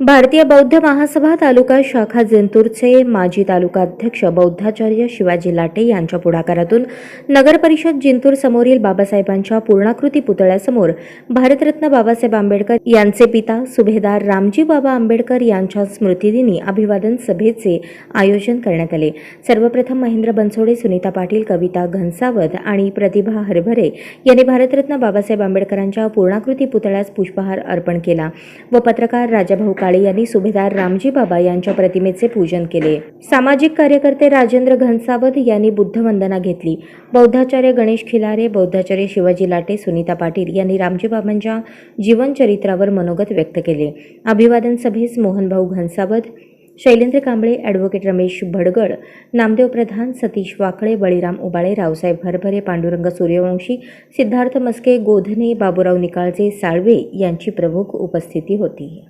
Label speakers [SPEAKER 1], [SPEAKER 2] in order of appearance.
[SPEAKER 1] भारतीय बौद्ध महासभा तालुका शाखा जिंतूरचे माजी तालुका अध्यक्ष बौद्धाचार्य शिवाजी लाटे यांच्या पुढाकारातून नगर परिषद जिंतूर समोरील बाबासाहेबांच्या पूर्णाकृती पुतळ्यासमोर भारतरत्न बाबासाहेब आंबेडकर यांचे पिता सुभेदार रामजी बाबा आंबेडकर यांच्या स्मृतिदिनी अभिवादन सभेचे आयोजन करण्यात आले. सर्वप्रथम महेंद्र बनसोडे सुनीता पाटील कविता घनसावत आणि प्रतिभा हरभरे यांनी भारतरत्न बाबासाहेब आंबेडकरांच्या पूर्णाकृती पुतळ्यास पुष्पहार अर्पण केला व पत्रकार राजाभाऊ काळे यांनी सुभेदार रामजी बाबा यांच्या प्रतिमेचे पूजन केले. सामाजिक कार्यकर्ते राजेंद्र घनसावत यांनी बुद्धवंदना घेतली. बौद्धाचार्य गणेश खिलारे बौद्धाचार्य शिवाजी लाटे सुनीता पाटील यांनी रामजी बाबांच्या जीवनचरित्रावर मनोगत व्यक्त केले. अभिवादन सभेस मोहनभाऊ घनसावत शैलेंद्र कांबळे ॲडव्होकेट रमेश भडगड नामदेव प्रधान सतीश वाकळे बळीराम उबाळे रावसाहेब हरभरे पांडुरंग सूर्यवंशी सिद्धार्थ मस्के गोधने बाबूराव निकाळजे साळवे यांची प्रमुख उपस्थिती होती.